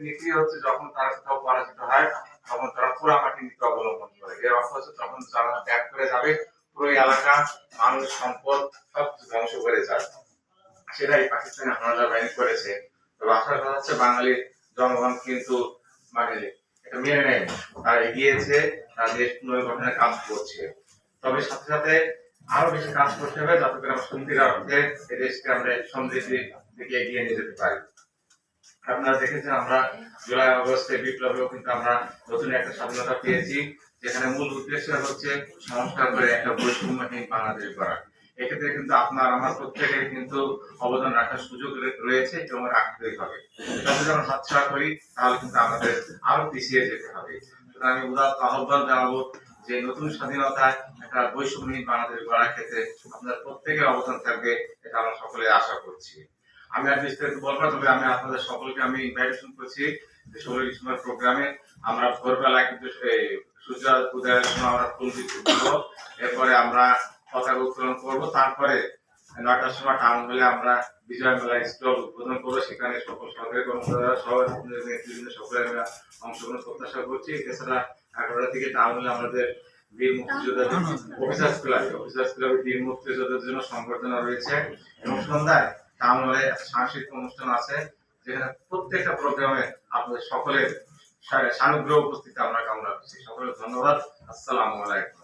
কোথাও পরাজিত হয়, তখন তারা পোড়ামাটি নীতি অবলম্বন করে। এর অর্থ হচ্ছে তখন যারা ত্যাগ করে যাবে, পুরো এলাকা, মানুষ, সম্পদ সব ধ্বংস করে যাবে। সেটাই পাকিস্তানি হানাদার বাহিনী করেছে। তো আশা করা হচ্ছে বাঙালি জনগণ কিন্তু মানে এটা মেনে নেয় তারা এগিয়েছে, তারা দেশ পুনর্গঠনের কাজ করছে। তবে সাথে সাথে আরও বেশি কাজ করতে হবে যাতে করে আমরা সত্যিকার অর্থে দেশকে আমরা সমৃদ্ধির দিকে এগিয়ে নিয়ে যেতে পারি। আপনারা দেখেছেন, আমরা জুলাই, আগস্টে বিপ্লবেও কিন্তু আমরা নতুন একটা স্বাধীনতা পেয়েছি, যেখানে মূল উদ্দেশ্য হচ্ছে সংস্কার করে একটা বৈষম্যহীন বাংলাদেশ করা এক্ষেত্রে কিন্তু আপনার, আমার প্রত্যেকের কিন্তু অবদান রাখার সুযোগ রয়েছে এবং রাখতেই হবে। যদি আমরা হাতছাড়া করি, তাহলে কিন্তু আমাদের আরও পিছিয়ে যেতে হবে। আমি উদাত্ত আহ্বান জানাব যে নতুন স্বাধীনতায় একটা বৈষম্যহীন বাংলাদেশ গড়ার ক্ষেত্রে আপনার প্রত্যেকের অবদান থাকবে, এটা আমরা সকলে আশা করছি। আমি আর বিস্তারিত বলব তবে আমি আপনাদের সকলকে আমি ইনভাইটেশন করছি ষোলো ডিসেম্বর প্রোগ্রামে আমরা ভোরবেলা কিন্তু সূর্য উদয়ের সময় আমরা ফুল দিতে দিব এরপরে আমরা পতাকা উত্তোলন করব। তারপরে নয়টার সময় টাউন হলে আমরা বিজয় মেলা স্টল উদ্বোধন করব। সেখানে সকল সরকারি কর্মকর্তারা সহ নেতৃবৃন্দ সকলে আমরা অংশগ্রহণ প্রত্যাশা করছি। এছাড়া এগারোটা থেকে টাউন হলে আমাদের বীর মুক্তিযোদ্ধাদের অফিসার্স ক্লাব অফিসার্স ক্লাবে বীর মুক্তিযোদ্ধার জন্য সংবর্ধনা রয়েছে। এবং সন্ধ্যায় একটা সাংস্কৃতিক অনুষ্ঠান আছে, যেখানে প্রত্যেকটা প্রোগ্রামে আপনাদের সকলের সানুগ্রহ উপস্থিতি আমরা কামনা করছি। সকলের ধন্যবাদ। আসসালামু আলাইকুম।